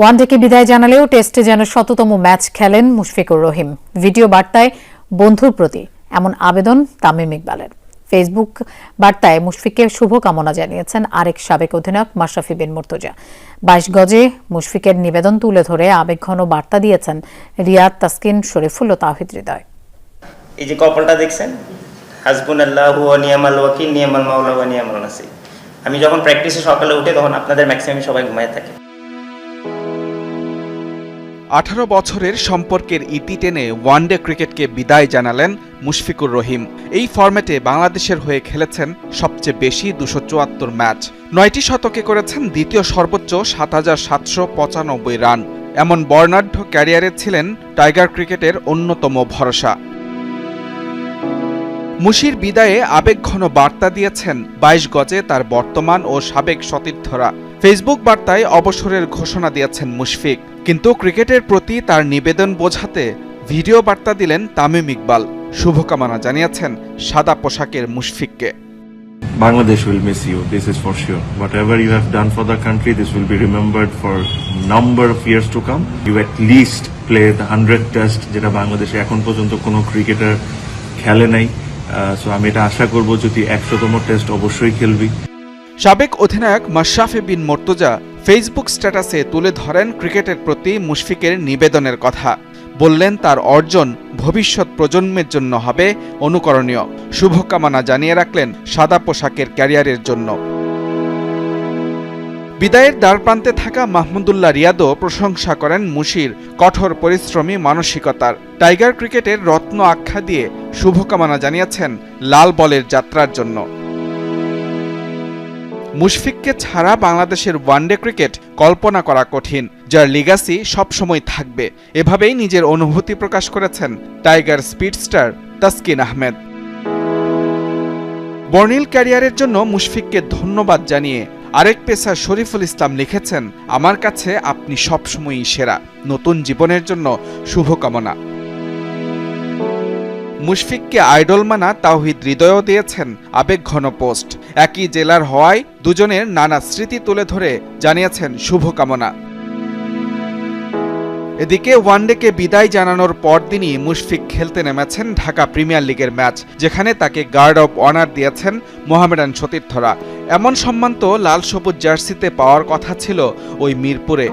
ওয়ানডেকে বিদায় জানালেও টেস্টে যেন শততম ম্যাচ খেলেন মুশফিকুর রহিম। ভিডিও বার্তায় বন্ধুর প্রতি এমন আবেদন তামিম ইকবালের। ফেসবুক বার্তায় মুশফিককে শুভকামনা জানিয়েছেন আরেক সাবেক অধিনায়ক মাশরাফি বিন মুর্তজা। বাইশ গজে মুশফিকের নিবেদন তুলে ধরে আবেগঘন বার্তা দিয়েছেন রিয়াদ তাসকিন, শরীফুল ও তাহিদ হৃদয়। এই যে কপালটা দেখছেন? আমি যখন প্র্যাকটিসে সকালে উঠে তখন আপনাদের ম্যাক্সিমাম সবাই ঘুমায় থাকে। আঠারো বছরের সম্পর্কের ইতি টেনে ওয়ানডে ক্রিকেটকে বিদায় জানালেন মুশফিকুর রহিম। এই ফরম্যাটে বাংলাদেশের হয়ে খেলেছেন সবচেয়ে বেশি দুশো চুয়াত্তর ম্যাচ। নয়টি শতকে করেছেন দ্বিতীয় সর্বোচ্চ সাত হাজার সাতশো পঁচানব্বই রান। এমন বর্ণাঢ্য ক্যারিয়ারে ছিলেন টাইগার ক্রিকেটের অন্যতম ভরসা। মুশির বিদায়ে আবেগঘন বার্তা দিয়েছেন বাইশ গজে তার বর্তমান ও সাবেক সতীর্থরা। ফেসবুক বার্তায় অবসরের ঘোষণা দিয়েছেন মুশফিক কিন্তু ক্রিকেটের প্রতি তার নিবেদন বোঝাতে ভিডিও বার্তা দিলেন তামিম ইকবাল শুভকামনা জানিয়েছেন সাদা পোশাকের মুশফিককে Bangladesh will miss you. This is for sure. Whatever you have done for the country, this will be remembered for number of years to come. You at least play the hundred test যেটা বাংলাদেশে এখন পর্যন্ত কোনো cricketer খেলে নাই so আমি এটা আশা করব যদি একশোতম টেস্ট অবশ্যই খেলবি সাবেক অধিনায়ক মাশরাফি বিন মর্তুজা ফেসবুক স্ট্যাটাসে তুলে ধরেন ক্রিকেটের প্রতি মুশফিকের নিবেদনের কথা। বললেন তার অর্জন ভবিষ্যৎ প্রজন্মের জন্য হবে অনুকরণীয়। শুভকামনা জানিয়ে রাখলেন সাদা পোশাকের ক্যারিয়ারের জন্য। বিদায়ের দ্বারপ্রান্তে থাকা মাহমুদুল্লাহ রিয়াদও প্রশংসা করেন মুশির কঠোর পরিশ্রমী মানসিকতার। টাইগার ক্রিকেটের রত্ন আখ্যা দিয়ে শুভকামনা জানিয়েছেন লাল বলের যাত্রার জন্য। মুশফিককে ছাড়া বাংলাদেশের ওয়ানডে ক্রিকেট কল্পনা করা কঠিন, যার লিগাসি সবসময় থাকবে। এভাবেই নিজের অনুভূতি প্রকাশ করেছেন টাইগার স্পিডস্টার তাসকিন আহমেদ। বর্ণিল ক্যারিয়ারের জন্য মুশফিককে ধন্যবাদ জানিয়ে আরেক পেসার শরীফুল ইসলাম লিখেছেন, আমার কাছে আপনি সবসময়ই সেরা। নতুন জীবনের জন্য শুভকামনা। মুশফিককে আইডল মানা তাওহিদ হৃদয়ও দিয়েছেন আবেগ ঘন পোস্ট। একই জেলার হওয়ায় দুজনের নানা স্মৃতি তুলে ধরে জানিয়েছেন শুভকামনা। এদিকে ওয়ানডেকে বিদায় জানানোর পরদিনই মুশফিক খেলতে নেমেছেন ঢাকা প্রিমিয়ার লিগের ম্যাচ, যেখানে তাকে গার্ড অব অনার দিয়েছেন মোহামেডান সতীর্থরা। এমন সম্মান তো লাল সবুজ জার্সিতে পাওয়ার কথা ছিল ওই মিরপুরে।